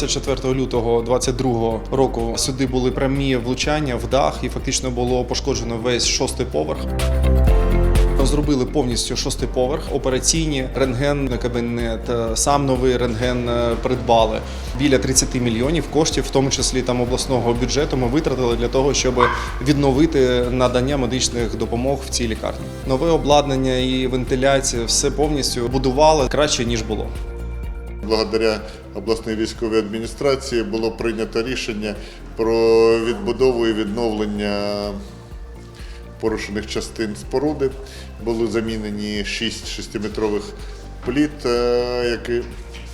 24 лютого 22 року сюди були прямі влучання в дах, і фактично було пошкоджено весь шостий поверх. Зробили повністю шостий поверх, операційні рентген кабінет, е, сам новий рентген е, придбали. Біля 30 мільйонів коштів, в тому числі там обласного бюджету, ми витратили для того, щоб відновити надання медичних допомог в цій лікарні. Нове обладнання і вентиляція все повністю будували краще ніж було. Благодаря обласної військовій адміністрації було прийнято рішення про відбудову і відновлення порушених частин споруди. Були замінені 6 шестиметрових пліт, е, які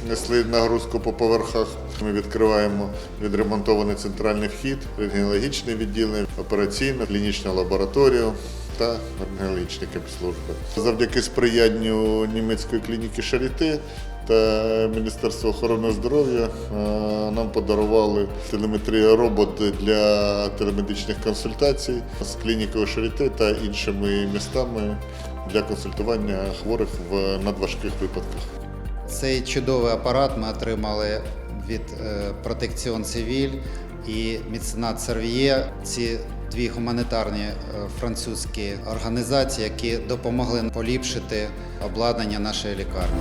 несли нагрузку по поверхах. Ми відкриваємо відремонтований центральний вхід, рентгенологічне відділення, операційну, клінічну лабораторію та рентгенологічні капслужби. Завдяки сприянню німецької клініки Шаріте та Міністерства охорони здоров'я е, нам подарували телеметрія робот для телемедичних консультацій з клінікою Шаріте та іншими містами для консультування хворих в надважких випадках. Цей чудовий апарат ми отримали від Протекціон Цивіль і Міценат Сервіє. Ці дві гуманітарні е, французькі організації, які допомогли поліпшити обладнання нашої лікарні.